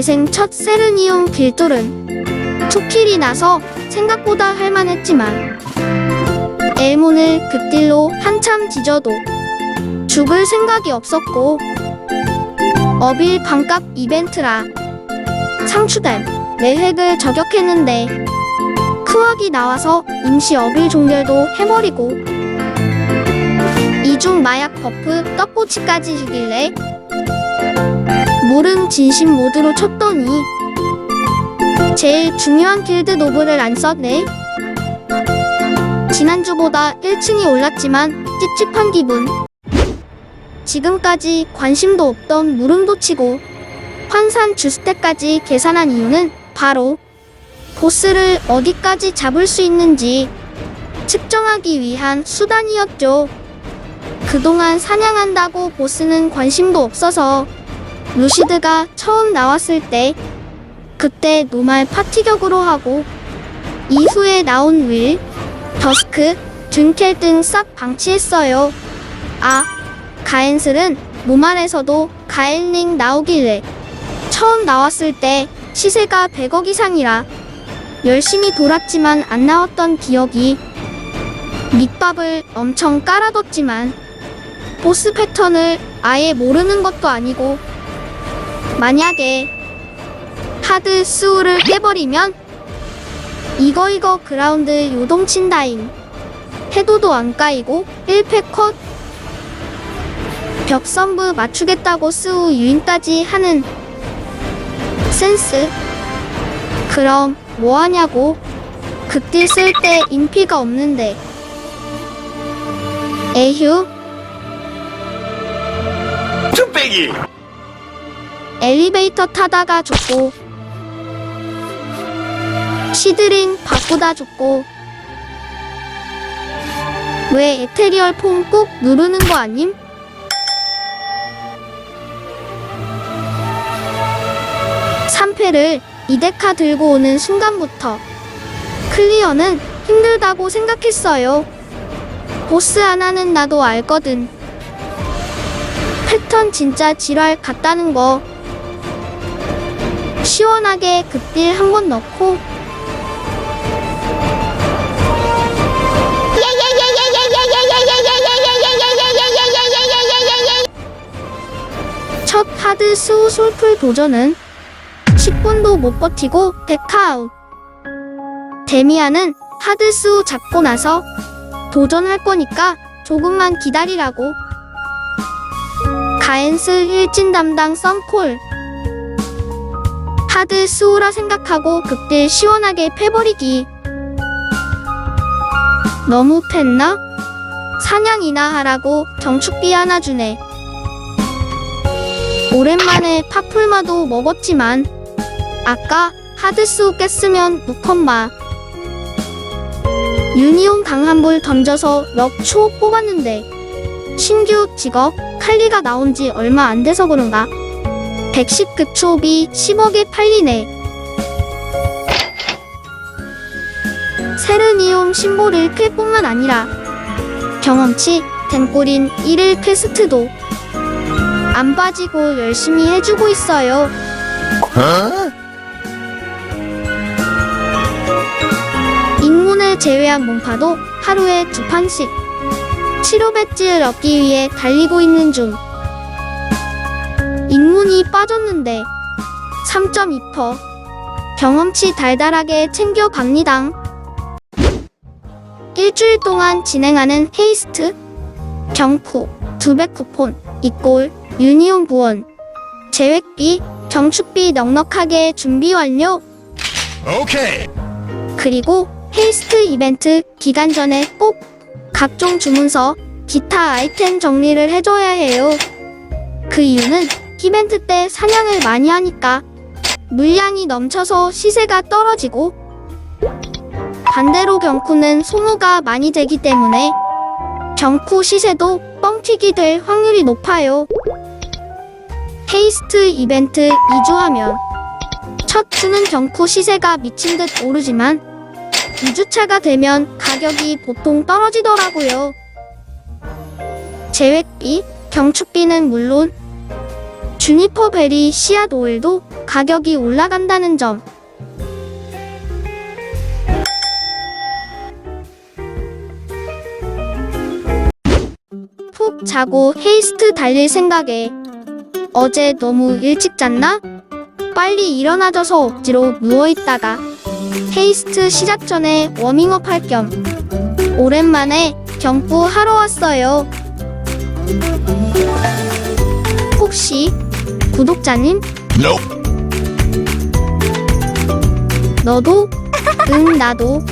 대생 첫 세르니움 길돌은 투킬이 나서 생각보다 할만했지만 엘몬을 극딜로 한참 뒤져도 죽을 생각이 없었고 어빌 반값 이벤트라 상추댐 내획을 저격했는데 크왁이 나와서 임시 어빌 종결도 해버리고 이중 마약 버프 떡꼬치까지 주길래 물음 진심 모드로 쳤더니 제일 중요한 길드 노브를 안 썼네. 지난주보다 1층이 올랐지만 찝찝한 기분. 지금까지 관심도 없던 물음도 치고 환산 주스택까지 계산한 이유는 바로 보스를 어디까지 잡을 수 있는지 측정하기 위한 수단이었죠. 그동안 사냥한다고 보스는 관심도 없어서 루시드가 처음 나왔을 때 그때 노말 파티격으로 하고 이후에 나온 윌, 더스크, 둔켈 등 싹 방치했어요. 아, 가엔슬은 노말에서도 가엔링 나오길래 처음 나왔을 때 시세가 100억 이상이라 열심히 돌았지만 안 나왔던 기억이 밑밥을 엄청 깔아뒀지만 보스 패턴을 아예 모르는 것도 아니고 만약에 하드 수우를 깨버리면 이거 이거 그라운드 요동친다임 해도도 안 까이고 1패 컷. 벽선부 맞추겠다고 스우 유인까지 하는 센스. 그럼 뭐하냐고. 극딜 쓸 때 인피가 없는데. 에휴. 쭈빼기 엘리베이터 타다가 죽고 시드링 바꾸다 죽고 왜 에테리얼 폼 꾹 누르는 거 아님? 삼패를 이데카 들고 오는 순간부터 클리어는 힘들다고 생각했어요. 보스 하나는 나도 알거든. 패턴 진짜 지랄 같다는 거. 시원하게 급딜 한 번 넣고. 첫 하드 수 솔풀 도전은 10분도 못 버티고 데카아웃. 데미안은 하드 수 잡고 나서 도전할 거니까 조금만 기다리라고. 가엔스 일진 담당 썬콜 하드 수우라 생각하고 극딜 시원하게 패버리기. 너무 팼나? 사냥이나 하라고 정축비 하나 주네. 오랜만에 파풀마도 먹었지만 아까 하드 수우 깼으면 무컨마. 유니온 강한불 던져서 럭초 뽑았는데 신규 직업 칼리가 나온 지 얼마 안 돼서 그런가? 110 급 초비 10억에 팔리네. 세르니움 심볼 1쾌뿐만 아니라 경험치 덴꼬린 1일 퀘스트도 안 빠지고 열심히 해주고 있어요. 어? 인문을 제외한 문파도 하루에 두 판씩 치료 배지를 얻기 위해 달리고 있는 중. 인문이 빠졌는데 3.2%. 경험치 달달하게 챙겨갑니다. 일주일 동안 진행하는 헤이스트, 경쿠, 두백 쿠폰, 이꼴, 유니온 부원, 재획비, 경축비 넉넉하게 준비 완료. 오케이 그리고 헤이스트 이벤트 기간 전에 꼭 각종 주문서, 기타 아이템 정리를 해줘야 해요. 그 이유는 이벤트 때 사냥을 많이 하니까 물량이 넘쳐서 시세가 떨어지고 반대로 경쿠는 소모가 많이 되기 때문에 경쿠 시세도 뻥튀기 될 확률이 높아요. 헤이스트 이벤트 2주 하면 첫 주는 경쿠 시세가 미친 듯 오르지만 2주차가 되면 가격이 보통 떨어지더라고요. 재획비, 경축비는 물론 주니퍼 베리 씨앗 오일도 가격이 올라간다는 점. 푹 자고 헤이스트 달릴 생각에 어제 너무 일찍 잤나? 빨리 일어나져서 억지로 누워있다가 헤이스트 시작 전에 워밍업 할 겸 오랜만에 경부 하러 왔어요. 혹시 구독자님. 너도? 응 나도.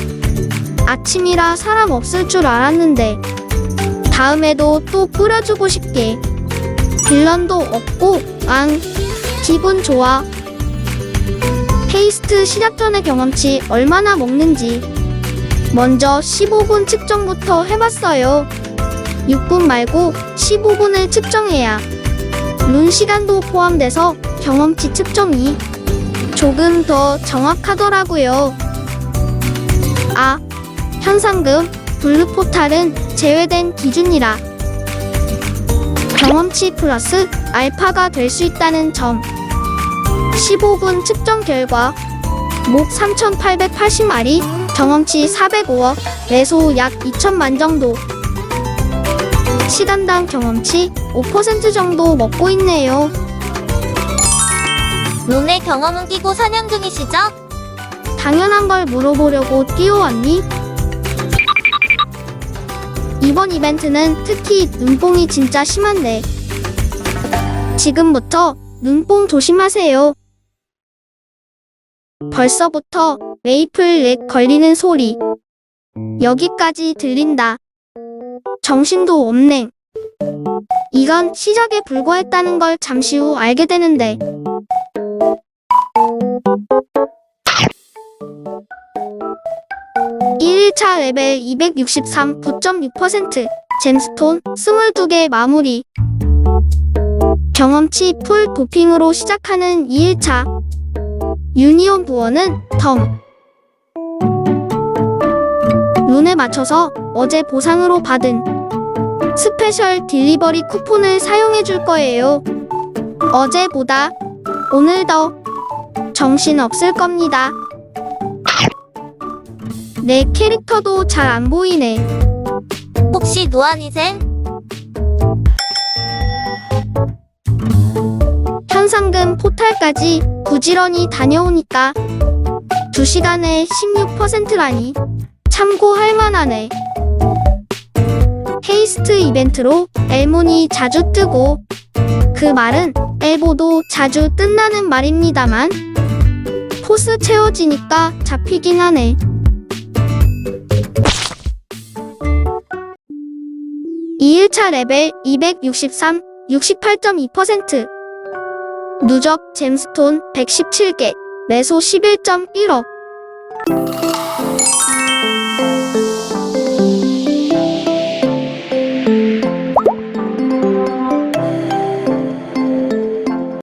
아침이라 사람 없을 줄 알았는데 다음에도 또 뿌려주고 싶게. 빌런도 없고 앙. 기분 좋아. 페이스트 시작 전에 경험치 얼마나 먹는지. 먼저 15분 측정부터 해봤어요. 6분 말고 15분을 측정해야 룬 시간도 포함돼서 경험치 측정이 조금 더 정확하더라고요. 아, 현상금, 블루 포탈은 제외된 기준이라 경험치 플러스 알파가 될 수 있다는 점. 15분 측정 결과 목 3,880마리, 경험치 405억, 매소 약 2천만 정도. 시간당 경험치 5% 정도 먹고 있네요. 룬의 경험은 끼고 사냥 중이시죠? 당연한 걸 물어보려고 뛰어왔니? 이번 이벤트는 특히 눈뽕이 진짜 심한데 지금부터 눈뽕 조심하세요. 벌써부터 메이플 렉 걸리는 소리 여기까지 들린다. 정신도 없네. 이건 시작에 불과했다는 걸 잠시 후 알게 되는데. 1일차 레벨 263 9.6% 잼스톤 22개 마무리. 경험치 풀 도핑으로 시작하는 2일차 유니온 부어는 덤 룬에 맞춰서 어제 보상으로 받은 스페셜 딜리버리 쿠폰을 사용해 줄 거예요. 어제보다 오늘 더 정신 없을 겁니다. 내 캐릭터도 잘 안 보이네. 혹시 노안이센? 현상금 포탈까지 부지런히 다녀오니까 2시간에 16%라니 참고할 만하네. 헤이스트 이벤트로 엘몬이 자주 뜨고 그 말은 엘보도 자주 뜬다는 말입니다만 포스 채워지니까 잡히긴 하네. 이일차 레벨 263, 68.2%. 누적 잼스톤 117개, 매소 11.1억.